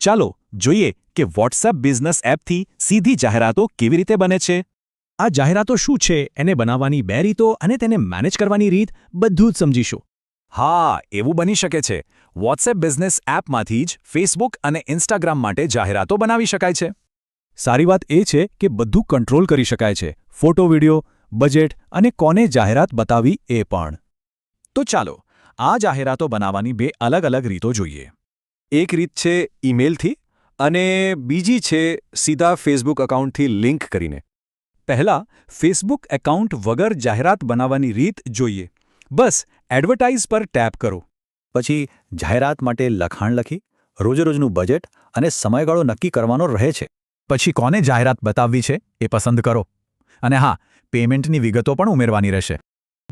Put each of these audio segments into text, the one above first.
ચાલો જોઈએ કે વોટ્સએપ બિઝનેસ એપથી સીધી જાહેરાતો કેવી રીતે બને છે. આ જાહેરાતો શું છે, એને બનાવવાની બે રીતો અને તેને મેનેજ કરવાની રીત બધું જ સમજીશું. હા, એવું બની શકે છે. વોટ્સએપ બિઝનેસ એપમાંથી જ ફેસબુક અને ઇન્સ્ટાગ્રામ માટે જાહેરાતો બનાવી શકાય છે. સારી વાત એ છે કે બધું કંટ્રોલ કરી શકાય છે. ફોટો, વિડિયો, બજેટ અને કોને જાહેરાત બતાવી એ પણ. તો ચાલો, આ જાહેરાતો બનાવવાની બે અલગ અલગ રીતો જોઈએ. એક રીત છે ઈમેલથી અને બીજી છે સીધા ફેસબુક એકાઉન્ટથી લિંક કરીને. પહેલા, ફેસબુક એકાઉન્ટ વગર જાહેરાત બનાવવાની રીત જોઈએ. બસ, એડવર્ટાઇઝ પર ટેપ કરો. પછી, જાહેરાત માટે લખાણ લખી, રોજેરોજનું બજેટ અને સમયગાળો નક્કી કરવાનો રહે છે. પછી કોને જાહેરાત બતાવવી છે એ પસંદ કરો. અને હા, પેમેન્ટની વિગતો પણ ઉમેરવાની રહેશે.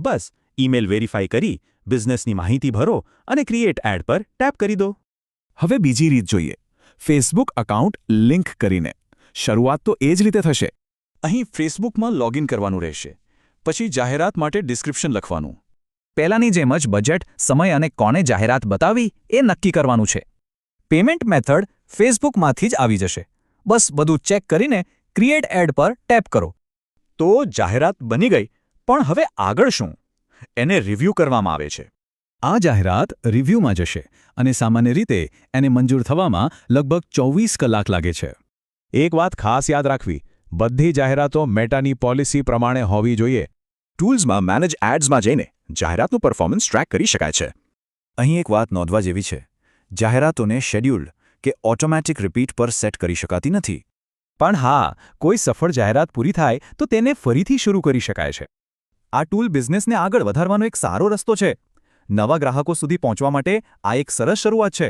બસ, ઈમેલ વેરીફાઈ કરી, બિઝનેસની માહિતી ભરો અને ક્રિએટ એડ પર ટેપ કરી દો. હવે બીજી રીત જોઈએ. ફેસબુક એકાઉન્ટ લિંક કરીને. શરૂઆત તો એ જ રીતે થશે. અહીં ફેસબુકમાં લોગિન કરવાનું રહેશે. પછી જાહેરાત માટે ડિસ્ક્રિપ્શન લખવાનું. પહેલાની જેમ જ બજેટ સમય અને કોને જાહેરાત બતાવી એ નક્કી કરવાનું છે. પેમેન્ટ મેથડ ફેસબુકમાંથી જ આવી જશે. બસ બધું ચેક કરીને ક્રિએટ એડ પર ટેપ કરો. તો જાહેરાત બની ગઈ, પણ હવે આગળ શું? એને રિવ્યૂ કરવામાં આવે છે. આ જાહેરાત રિવ્યૂમાં જશે અને સામાન્ય રીતે એને મંજૂર થવામાં લગભગ ચોવીસ કલાક લાગે છે. એક વાત ખાસ યાદ રાખવી બધી જાહેરાતો મેટાની પોલિસી પ્રમાણે હોવી જોઈએ. ટૂલ્સમાં મેનેજ એડ્સમાં જઈને જાહેરાતનું પરફોર્મન્સ ટ્રેક કરી શકાય છે. અહીં એક વાત નોંધવા જેવી છે. જાહેરાતોને શેડ્યુલ્ડ કે ઓટોમેટિક રિપીટ પર સેટ કરી શકાતી નથી. પણ હા કોઈ સફળ જાહેરાત પૂરી થાય તો તેને ફરીથી શરૂ કરી શકાય છે. આ ટૂલ બિઝનેસને આગળ વધારવાનો એક સારો રસ્તો છે. નવા ગ્રાહકો સુધી પહોંચવા માટે આ એક સરસ શરૂઆત છે.